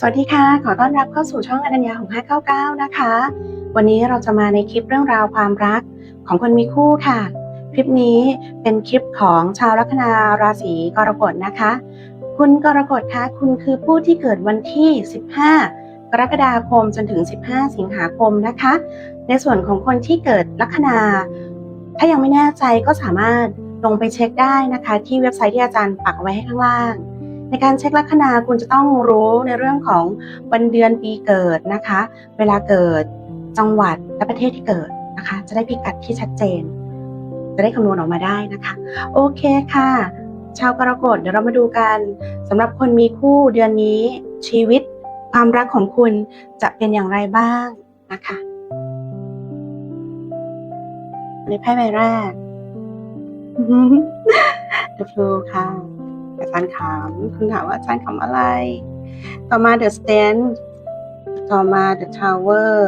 สวัสดีค่ะ ขอต้อนรับเข้าสู่ช่องอนัญญาของ 599 นะคะ วันนี้เราจะมาในคลิปเรื่องราวความรักของคนมีคู่ค่ะ คลิปนี้เป็นคลิปของชาวลัคนาราศีกรกฎนะคะ คุณกรกฎคะคุณคือผู้ที่เกิดวันที่ 15 กรกฎาคมจนถึง 15 สิงหาคมนะคะ ในส่วนของคนที่เกิดลัคนา ถ้ายังไม่แน่ใจก็สามารถลงไปเช็คได้นะคะ ที่เว็บไซต์ที่อาจารย์ปักไว้ให้ข้างล่าง ในการเช็คลัคนาคุณจะต้องรู้ในเรื่องของวันเดือนปีเกิดนะคะ เวลาเกิดจังหวัดและประเทศที่เกิดนะคะ จะได้พิกัดที่ชัดเจน จะได้คำนวณออกมาได้นะคะ โอเคค่ะ ชาวกรกฎเดี๋ยวเรามาดูกันสำหรับคนมีคู่เดือนนี้ชีวิตความรักของคุณจะเป็นอย่างไรบ้างนะคะ ในไพ่ใบแรก The Flu ค่ะ อารถาม คุณถามว่าอาจารย์ถามอะไร ต่อมา The Stand ต่อมา The Tower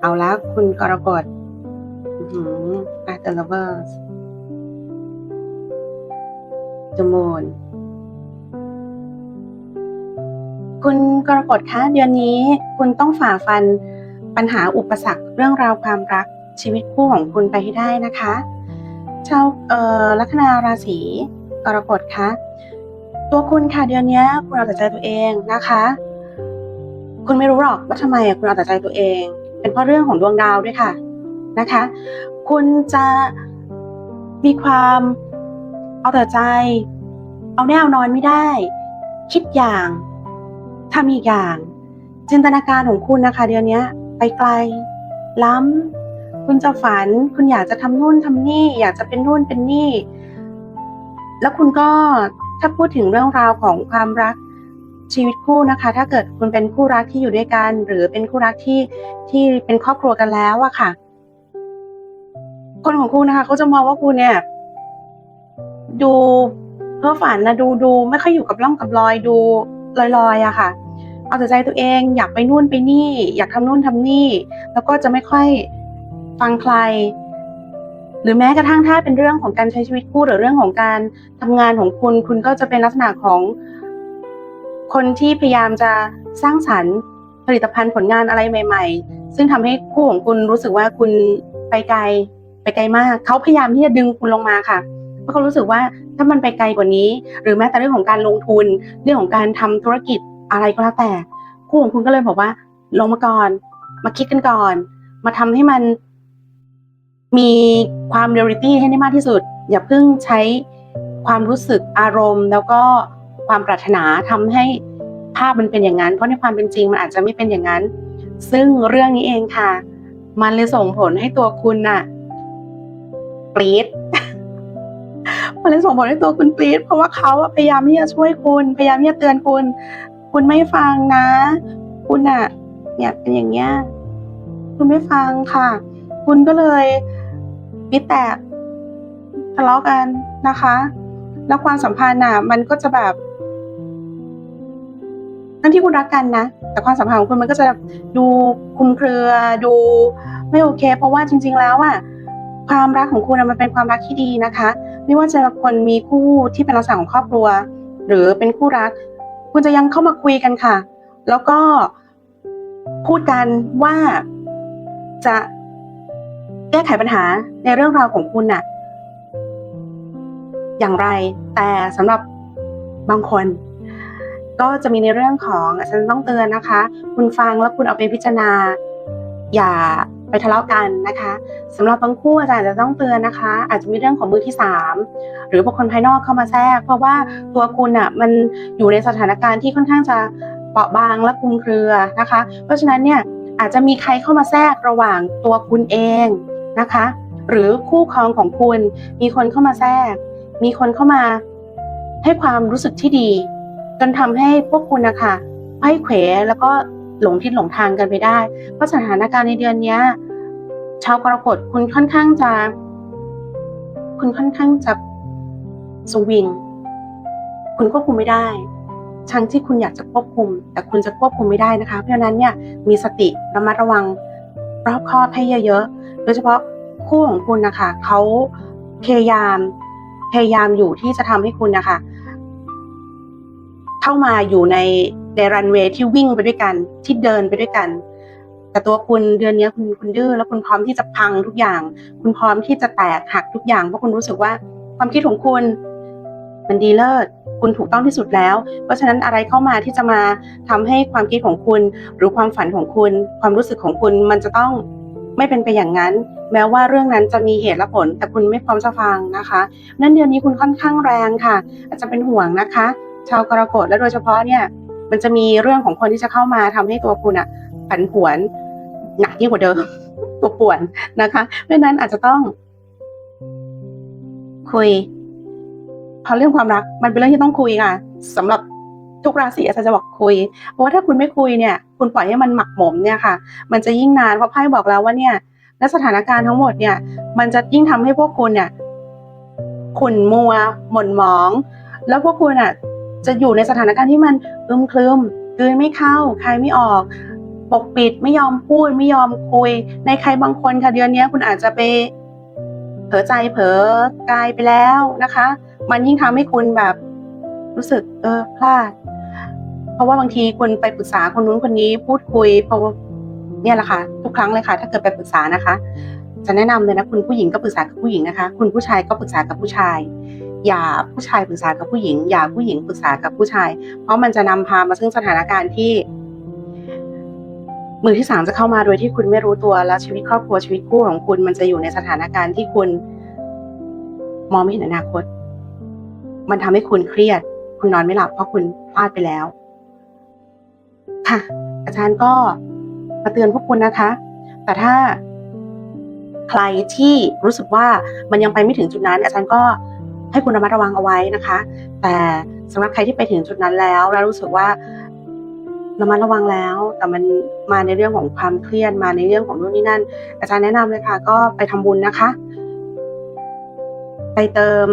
เอาละคุณกรกฎอื้อหืออะ The Lovers The Moon คุณกรกฎคะเดือนนี้ คุณต้องฝ่าฟันปัญหาอุปสรรคเรื่องราวความรักชีวิตคู่ของคุณไปให้ได้นะคะชาวลัคนาราศี กรกฎคะตัวคุณค่ะเดือนนี้คุณเอาแต่ใจตัวเองนะคะ คุณไม่รู้หรอกว่าทำไมคุณเอาแต่ใจตัวเอง เป็นเพราะเรื่องของดวงดาวด้วยค่ะนะคะ คุณจะมีความเอาแต่ใจ เอาแน่เอานอนไม่ได้ คิดอย่างทำอีกอย่าง จินตนาการของคุณนะคะ เดือนนี้ไปไกล ล้ำคุณจะฝัน คุณอยากจะทำนู่นทำนี่ อยากจะเป็นนู่นเป็นนี่ แล้วคุณก็ถ้าพูดถึงเรื่องราวของความรักชีวิตคู่นะคะ ถ้าเกิดคุณเป็นคู่รักที่อยู่ด้วยกัน หรือเป็นคู่รักที่ที่เป็นครอบครัวกันแล้วอะค่ะ คนของคุณนะคะเขาจะมองว่าคุณเนี่ย ดูเพ้อฝันนะดูดูไม่ค่อยอยู่กับร่องกับรอยดูลอยๆอะค่ะ เอาแต่ใจตัวเองอยากไปนู่นไปนี่ อยากทำนู่นทำนี่ แล้วก็จะไม่ค่อยฟังใคร หรือแม้กระทั่งถ้าเป็นเรื่องของการใช้ชีวิตคู่หรือเรื่องของการทำงานของคุณ คุณก็จะเป็นลักษณะของคนที่พยายามจะสร้างสรรค์ผลิตภัณฑ์ผลงานอะไรใหม่ ๆ ซึ่งทำให้คู่ของคุณรู้สึกว่าคุณไปไกลไปไกลมากเขาพยายามที่จะดึงคุณลงมาค่ะเพราะเขารู้สึกว่าถ้ามันไปไกลกว่านี้ หรือแม้แต่เรื่องของการลงทุน เรื่องของการทำธุรกิจอะไรก็แล้วแต่ คู่ของคุณก็เลยบอกว่า ลงมาก่อน มาคิดกันก่อน มาทำให้มัน มีความเรียลิตี้ให้ได้มากที่สุด อย่าเพิ่งใช้ความรู้สึกอารมณ์ แล้วก็ความปรารถนาทำให้ภาพมันเป็นอย่างนั้น เพราะในความเป็นจริงมันอาจจะไม่เป็นอย่างนั้น ซึ่งเรื่องนี้เองค่ะ มันเลยส่งผลให้ตัวคุณน่ะปรี๊ดมันเลยส่งผลให้ตัวคุณปรี๊ดเพราะว่าเขาอะพยายามที่จะช่วยคุณพยายามที่จะเตือนคุณ คุณไม่ฟังนะ คุณอะเนี่ยเป็นอย่างเงี้ยคุณไม่ฟังค่ะ คุณก็เลย ปิดแตกทะเลาะกันนะคะ แล้วความสัมพันธ์น่ะ มันก็จะแบบทั้งที่คุณรักกันนะ แต่ความสัมพันธ์ของคุณมันก็จะดูคุมเครือดูไม่โอเค เพราะว่าจริง ๆ แล้วอะความรักของคุณอะมันเป็นความรักที่ดีนะคะ ไม่ว่าจะคนมีคู่ที่เป็นลักษณะของครอบครัว หรือเป็นคู่รัก คุณจะยังเข้ามาคุยกันค่ะ แล้วก็พูดกันว่าจะ แก้ไขปัญหาในเรื่องราวของคุณน่ะ อย่างไร แต่สำหรับบางคน ก็จะมีในเรื่องของอาจารย์ต้องเตือนนะคะ คุณฟังแล้วคุณเอาไปพิจารณา อย่าไปทะเลาะกันนะคะสำหรับบางคู่อาจารย์จะต้องเตือนนะคะ อาจจะมีเรื่องของมือที่สามหรือบุคคลภายนอกเข้ามาแทรก เพราะว่าตัวคุณอะมันอยู่ในสถานการณ์ที่ค่อนข้างจะเปราะบางและคลุมเครือนะคะ เพราะฉะนั้นเนี่ยอาจจะมีใครเข้ามาแทรกระหว่างตัวคุณเอง นะคะ หรือคู่ครองของคุณ มีคนเข้ามาแทรก มีคนเข้ามาให้ความรู้สึกที่ดี จนทำให้พวกคุณนะคะไข้เขวแล้วก็หลงทิศหลงทางกันไปได้ เพราะสถานการณ์ในเดือนนี้ชาวกรกฎคุณค่อนข้างจะ คุณค่อนข้างจะสวิง คุณควบคุมไม่ได้ทั้งที่คุณอยากจะควบคุม แต่คุณจะควบคุมไม่ได้นะคะ เพราะฉะนั้นเนี่ยมีสติระมัดระวังรอบคอบให้เยอะๆ ยเฉพาะคู่ของคุณนะคะเขาพยายามพยายามอยู่ที่จะทำให้คุณนะคะ เข้ามาอยู่ในในรันเวย์ที่วิ่งไปด้วยกันที่เดินไปด้วยกัน แต่ตัวคุณเดือนนี้คุณคุณดื้อแล้วคุณพร้อมที่จะพังทุกอย่าง คุณพร้อมที่จะแตกหักทุกอย่างเพราะคุณรู้สึกว่าความคิดของคุณมันดีเลิศคุณถูกต้องที่สุดแล้ว เพราะฉะนั้นอะไรเข้ามาที่จะมาทำให้ความคิดของคุณ หรือความฝันของคุณ ความรู้สึกของคุณมันจะต้อง ไม่เป็นไปอย่างนั้น แม้ว่าเรื่องนั้นจะมีเหตุและผล แต่คุณไม่พร้อมจะฟังนะคะนั่นเดือนนี้คุณค่อนข้างแรงค่ะ อาจจะเป็นห่วงนะคะ ชาวกรกฎและโดยเฉพาะเนี่ยมันจะมีเรื่องของคนที่จะเข้ามาทำให้ตัวคุณอะผันผวนหนักยิ่งกว่าเดิมตัวป่วนนะคะเพราะนั้นอาจจะต้อง คุยเพราะเรื่องความรักมันเป็นเรื่องที่ต้องคุยค่ะสำหรับ ทุกราศีอาจารย์จะบอกคุย เพราะว่าถ้าคุณไม่คุยเนี่ย คุณปล่อยให้มันหมักหมมเนี่ยค่ะ มันจะยิ่งนานเพราะไพ่บอกแล้วว่าเนี่ยและสถานการณ์ทั้งหมดเนี่ย มันจะยิ่งทำให้พวกคุณเนี่ยขุ่นมัว หม่นหมอง แล้วพวกคุณอะจะอยู่ในสถานการณ์ที่มันอึมครึมกลืนไม่เข้า ใครไม่ออก ปกปิดไม่ยอมพูดไม่ยอมคุย ในใครบางคนค่ะเดือนนี้คุณอาจจะไปเผลอใจเผลอกายไปแล้วนะคะ มันยิ่งทำให้คุณแบบ รู้สึกเออพลาด เพราะว่าบางทีคุณไปปรึกษาคนนู้นคนนี้พูดคุยเพราะว่าเนี่ยแหละค่ะ ทุกครั้งเลยค่ะ ถ้าเกิดไปปรึกษานะคะ จะแนะนำเลยนะคุณผู้หญิงก็ปรึกษากับผู้หญิงนะคะ คุณผู้ชายก็ปรึกษากับผู้ชาย อย่าผู้ชายปรึกษากับผู้หญิง อย่าผู้หญิงปรึกษากับผู้ชาย เพราะมันจะนำพามาซึ่งสถานการณ์ที่มือที่สามจะเข้ามาโดยที่คุณไม่รู้ตัวแล้วชีวิตครอบครัวชีวิตคู่ของคุณ มันจะอยู่ในสถานการณ์ที่คุณมองไม่เห็นอนาคต มันทำให้คุณเครียด คุณนอนไม่หลับเพราะคุณพลาดไปแล้ว ค่ะ อาจารย์ก็มาเตือนพวกคุณนะคะ แต่ถ้าใครที่รู้สึกว่ามันยังไปไม่ถึงจุดนั้น อาจารย์ก็ให้คุณระมัดระวังเอาไว้นะคะ แต่สำหรับใครที่ไปถึงจุดนั้นแล้ว แล้วรู้สึกว่าระมัดระวังแล้ว แต่มันมาในเรื่องของความเครียดมาในเรื่องของนู่นนี่นั่น อาจารย์แนะนำเลยค่ะ ก็ไปทำบุญนะคะ ไปเติม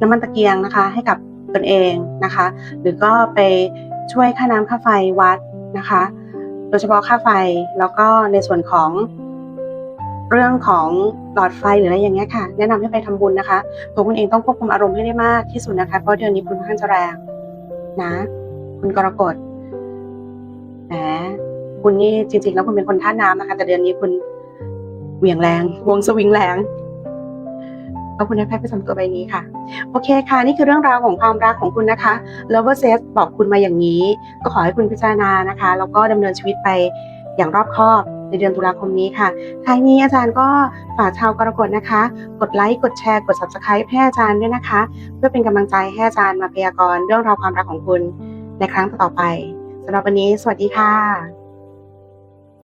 น้ำมันตะเกียงนะคะ ให้กับ ตนเองนะคะ หรือก็ไปช่วยค่าน้ำค่าไฟวัดนะคะ โดยเฉพาะค่าไฟแล้วก็ในส่วนของเรื่องของหลอดไฟหรืออะไรอย่างเงี้ยค่ะ แนะนำให้ไปทำบุญนะคะตัวคุณเองต้องควบคุมอารมณ์ให้ได้มากที่สุดนะคะ เพราะเดือนนี้คุณค่อนข้างจะแรงนะ คุณกรกฎแหมคุณนี่จริง ๆ แล้วคุณเป็นคนท่าน้ำนะคะ แต่เดือนนี้คุณเหวี่ยงแรงวงสวิงแรง ก็คุณได้ไพ่ประจำตัวใบนี้ค่ะ โอเคค่ะ นี่คือเรื่องราวของความรักของคุณนะคะ Lover Says บอกคุณมาอย่างนี้ ก็ขอให้คุณพิจารณานะคะ แล้วก็ดำเนินชีวิตไปอย่างรอบคอบในเดือนตุลาคมนี้ค่ะท้ายนี้อาจารย์ก็ฝากชาวกรกฎนะคะ กดไลค์ กดแชร์ กด subscribe ให้อาจารย์ด้วยนะคะ เพื่อเป็นกำลังใจให้อาจารย์มาพยากรณ์เรื่องราวความรักของคุณในครั้งต่อไปสำหรับวันนี้ สวัสดีค่ะ